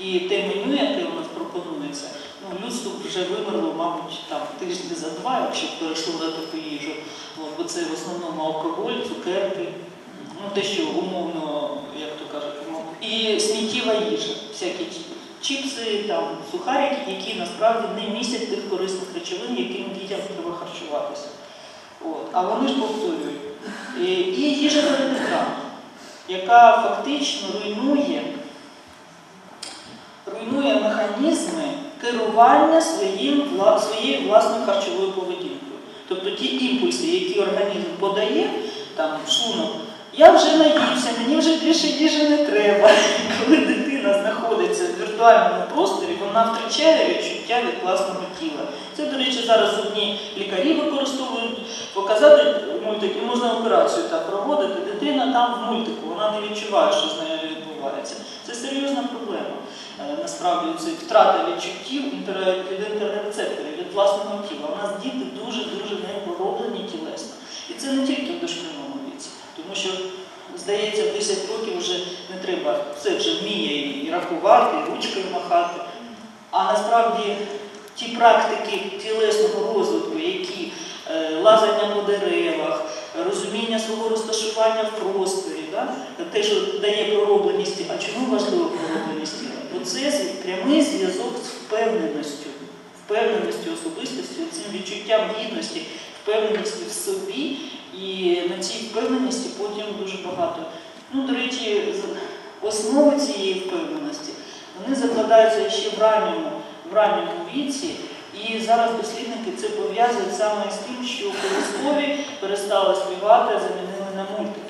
І те меню, яке у нас пропонується, ну, людство вже вимерло, мабуть, там тижні за два, якщо перейшло на таку їжу. Бо це в основному алкоголь, цукерки, ну те, що умовно, як то кажуть, умовно. І сміттєва їжа, всякі чіпси, там, сухарики, які насправді не містять тих корисних речовин, яким дітям треба харчуватися. От. А вони ж повторюють. І, і їжа перед екраном, яка фактично руйнує, руйнує механізми керування своїм, своєю власною харчовою поведінкою. Тобто ті імпульси, які організм подає, там шлунок, я вже наївся, мені вже більше їжі не треба. Коли знаходиться віртуальному просторі, вона втрачає відчуття від власного тіла. Це, до речі, зараз одні лікарі використовують показати мультик, і можна операцію так проводити. Дитина там в мультику, вона не відчуває, що з нею відбувається. Це серйозна проблема. Е, Насправді це втрата відчуттів від інтеррецепторів, від власного тіла. У нас діти дуже-дуже непороблені тілесно. І це не тільки в дошкільному віці, тому що, здається, в 10 років вже не треба, все вже вміє і рахувати, і ручкою махати. А насправді ті практики тілесного розвитку, які е, лазання по деревах, розуміння свого розташування в просторі, да? те, що дає проробленість, а чому важливо проробленість тіла? Бо це прямий зв'язок з впевненістю, впевненістю особистості, цим відчуттям гідності, впевненості в собі, і на цій впевненості потім дуже багато. Ну, до речі, основи цієї впевненості вони закладаються ще в ранньому, в ранньому віці. І зараз дослідники це пов'язують саме з тим, що колискові перестали співати, замінили на мультики.